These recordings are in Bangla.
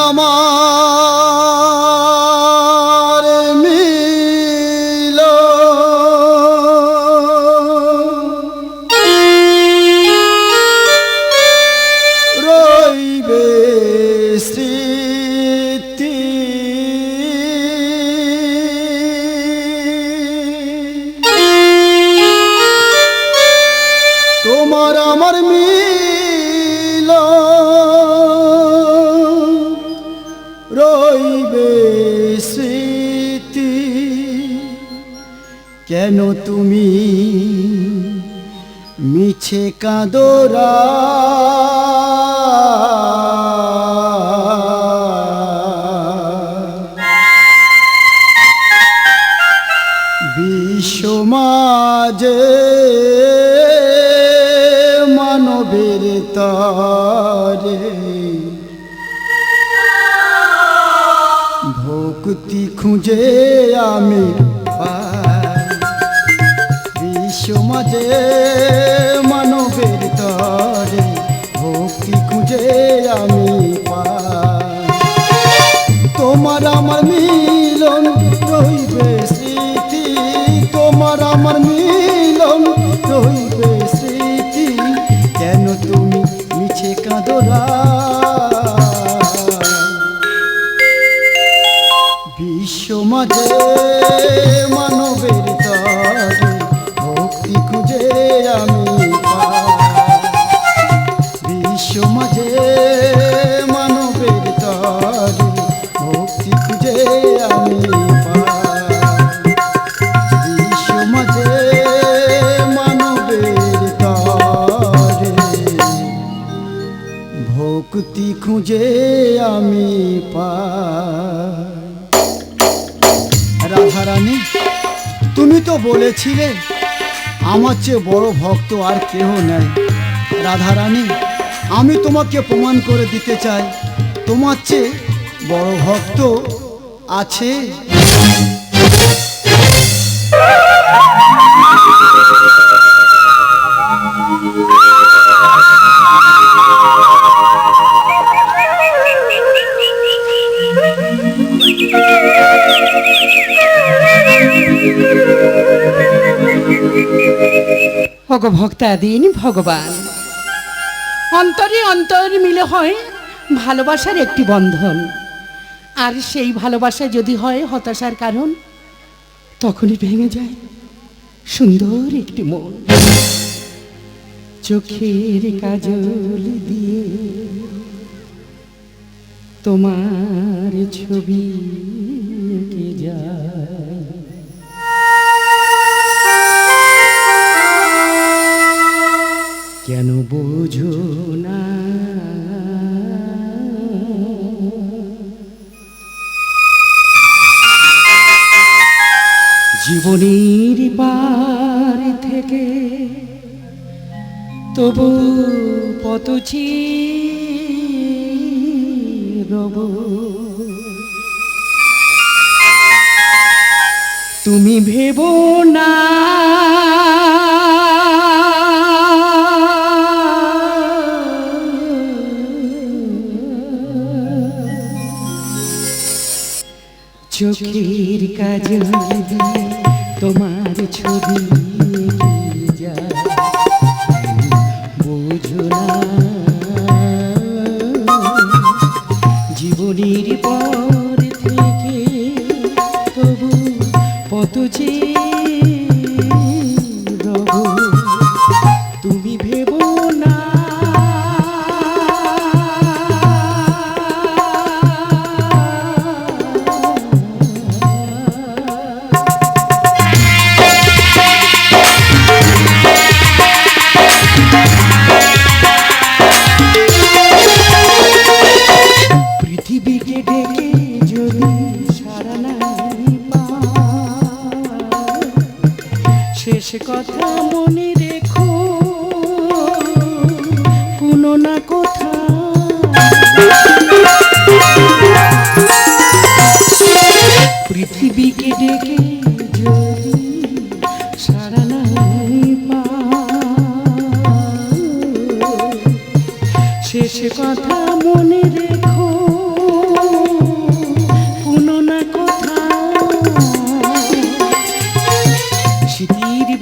আমার কেন তুমি মিছে কাঁদরা বিশ্ব মাঝে মানবের তরে ভক্তি খুঁজে আমি পাই বিশ্ব মাঝে খুঁজে আমি পাই। রাধারানী, তুমি তো বলেছিলে, আমার চেয়ে বড় ভক্ত আর কেহ নেই। রাধারানী, আমি তোমাকে প্রমাণ করে দিতে চাই, তোমার চেয়ে বড় ভক্ত আছে ভক্তাধীন ভগবান। অন্তরে অন্তর মিলে হয় ভালোবাসার একটি বন্ধন। আর সেই ভালোবাসা যদি হয় হতাশার কারণ, তখনই ভেঙে যায় সুন্দর একটি মন। চোখের কাজল দিয়ে তোমার ছবি জীবনের পার থেকে তবু পতচি রব তুমি ভেবো না চোখের কাজ তোমার ছবি।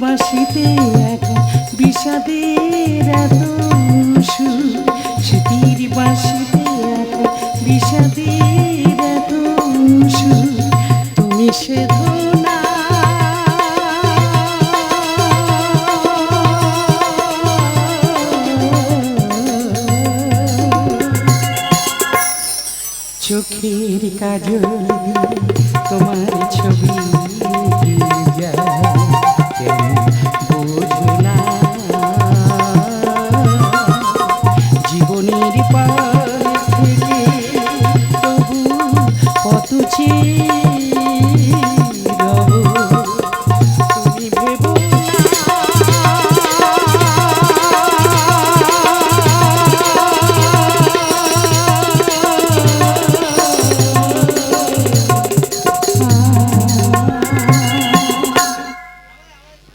বাঁশিতে এখন বিষাদের এত সুর, স্মৃতির বাঁশিতে এখন বিষাদের এত সুর, তুমি সে চোখের কাজল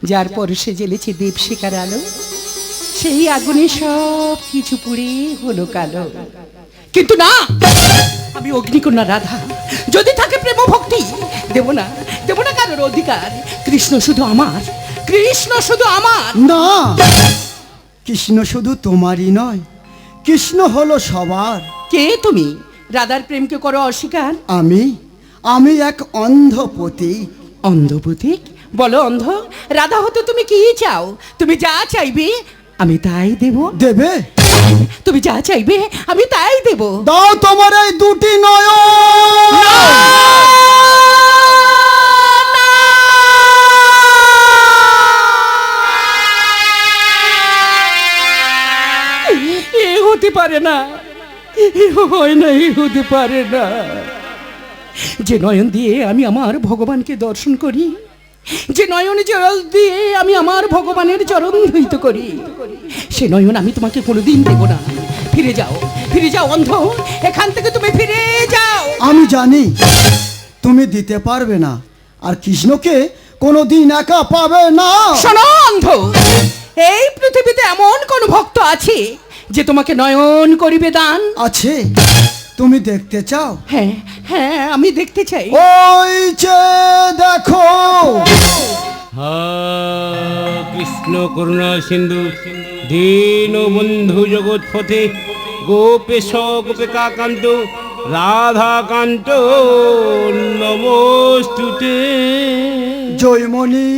যার পরশে জ্বেলেছে দেব শিকার আলো সেই আগুনে সব কিছু পুড়ে হলো কালো। কিন্তু না আমি অগ্নিকন্যা রাধা যদি থাকে প্রেম ভক্তি দেব না দেব না কারোর অধিকার। কৃষ্ণ শুধু আমার কৃষ্ণ শুধু আমার। না কৃষ্ণ শুধু তোমারই নয় কৃষ্ণ হলো সবার। কে তুমি? রাধার প্রেমকে করো অস্বীকার? আমি আমি এক অন্ধপতি। অন্ধভূতিক বলো অন্ধ রাধা হতে তুমি কি চাও? তুমি যা চাইবে আমি তাই দেব। দেবে? তুমি যা চাইবে আমি তাই দেব। দাও তোমার এই দুটি নয় এ হতে পারে না। হয় না এ হতে পারে না। যে নয়ন দিয়ে আমি আমার ভগবানকে দর্শন করি যে নয়ন জল দিয়ে আমি আমার ভগবানের চরণ ধৈত করি। সে নয়ন আমি তোমাকে কোনোদিন দেব না। ফিরে যাও ফিরে যাও অন্ধ। এখান থেকে তুমি ফিরে যাও। আমি জানি তুমি দিতে পারবে না আর কৃষ্ণকে কোনোদিন একা পাবে না। শোনো অন্ধ এই পৃথিবীতে এমন কোন ভক্ত আছে যে তোমাকে নয়ন করিবে দান? আছে। তুমি দেখতে চাও? হ্যাঁ হ্যাঁ আমি দেখতে চাই। ওই যে দেখো। কৃষ্ণ করুণা সিন্ধু দীন বন্ধু গোপেশ পথে গোপেশ গোপিকাকান্ত রাধাকান্ত নমস্তুতে। জয়মণি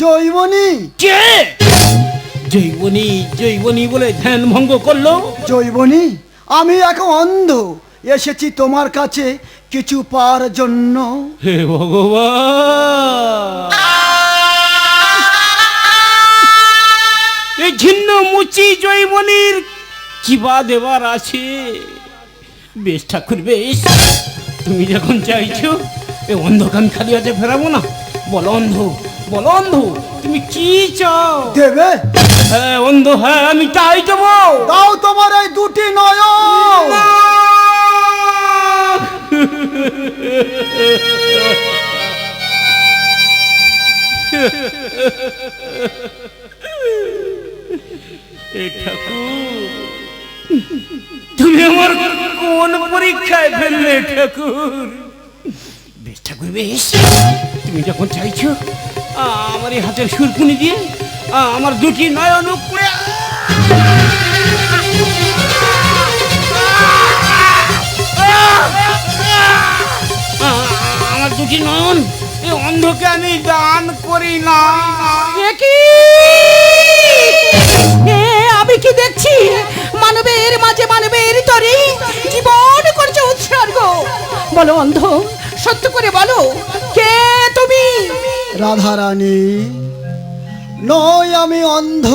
জয়মণি। কে? জৈবনী জৈবনী বলে ধ্যান ভঙ্গ করল। জয়মণি। আমি এক অন্ধ এসেছি তোমার কাছে কিছু পাওয়ার জন্য। হে ভগবান! এই ছিন্ন মুচি জৈবনীর বা দেবার আছে? বেশ ঠাকুর বেশ। তুমি যখন চাইছো এ অন্ধকান খালি আছে ফেরাবো না। বলো অন্ধ বলো অন্ধ তুমি কি চাও? দেবে? হ্যাঁ অন্ধ হ্যাঁ আমি তাই দেবো। দাও তোমার এই দুটি নয় ঠাকুর তুমি আমার কোন পরীক্ষায় ফেললে ঠাকুর? বেশ ঠাকুর বেশ। তুমি যখন চাইছো আমার এই হাতের সুরকুনি দিয়ে আমার দুটি নয়ন আমার দুটি নয়ন এই অন্ধকে আমি দান করি না। এ কি? এ আমি কি দেখছি? মানবের মাঝে মানবের তরে জীবন করছে উৎসর্গ। বলো অন্ধ সত্য করে বলো কে তুমি? রাধারানী নয় আমি অন্ধ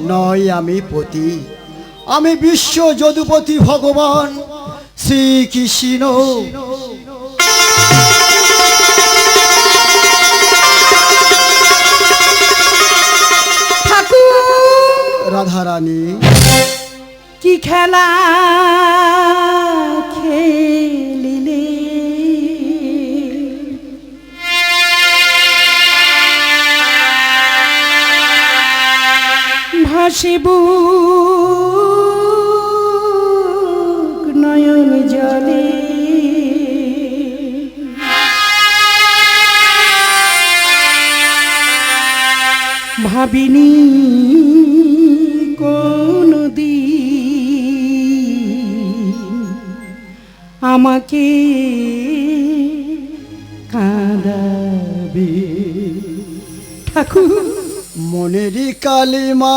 নয় আমি পতি। আমি বিশ্ব যদুপতি ভগবান শ্রীকৃষ্ণ রাধারানী। কি খেলা খেলিলে ভাসিব নয়ন জলে। ভাবিনি কোন আমাকে কাঁদাবে। ঠাকুর। মনেরই কালিমা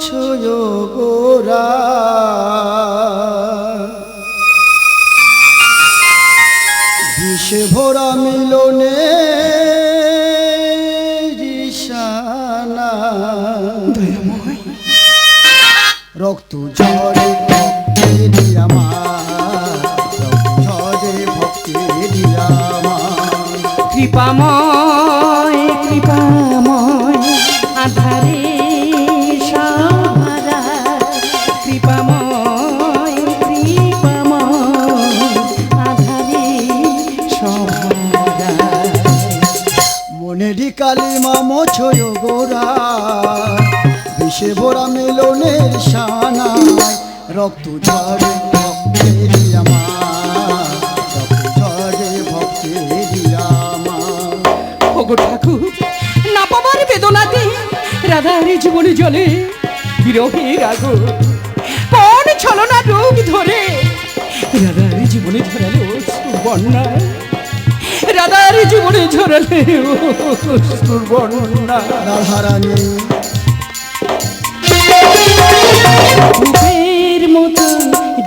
ছয় গোরা বিষে ভরা মিলনে রক্ত ঝরে ভক্তি আমার রক্ত ঝরে ভক্তি আমার কৃপাময় বিষে ভরা মিলনের সানায় রক্ত ঝরে ভক্তের আমার জলে বিরহের আগুন কোন ছলনা রূপ ধরে, রাধার জীবনে ঝরালো বন্যা রাধার জীবনে ঝরালে বন্যা রাধারানী। রূপের মতো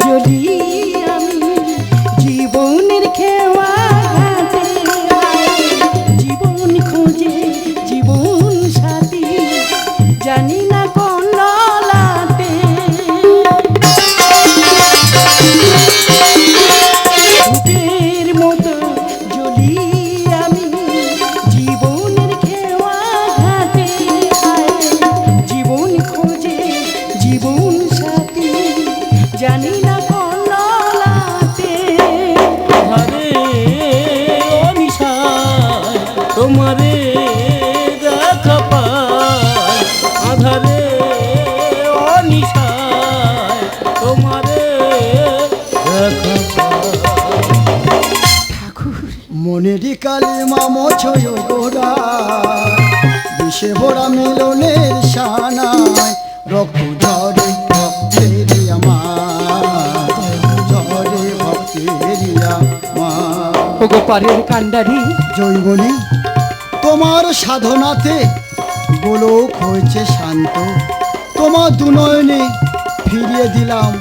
জ্বলি মনেরই কালিমা মোছয় গোরা বিষে ভরা মিলনের সানায় রক্ত ঝরে ভক্তের আমার ঝরে ভক্তের আমার ওগো পারের কান্ডারি জৈবনী তোমার সাধনাতে গোলক হয়েছে শান্ত। তোমার দুনয়নে ফিরিয়ে দিলাম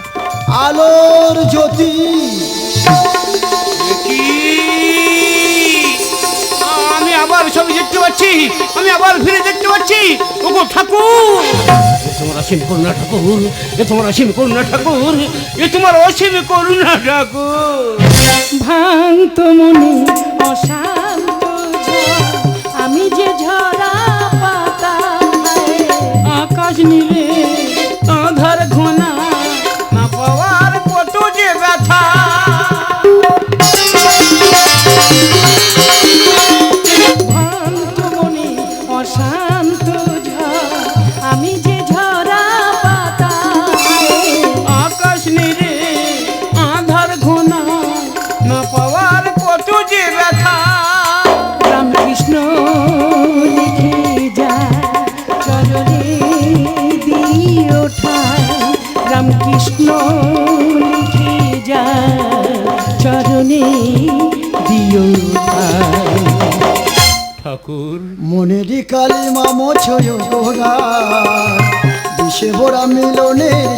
আলোর জ্যোতি। পাচ্ছি? আমি আবার ফিরে দেখতে পাচ্ছি। ওগো ঠাকুর! তোমার অসীম করুণা ঠাকুর, এ তোমার অসীম করুণা ঠাকুর, এ তোমার অসীম করুণা ঠাকুর। ভান্ত মনে অশান্ত আমি যে ঝরা পাতা আকাশ নীলে রামকৃষ্ণ লিখে যা চরণে দিও ঠাকুর। মনেরই কালিমা মোছয় গোরা বিষে ভরা মিলনের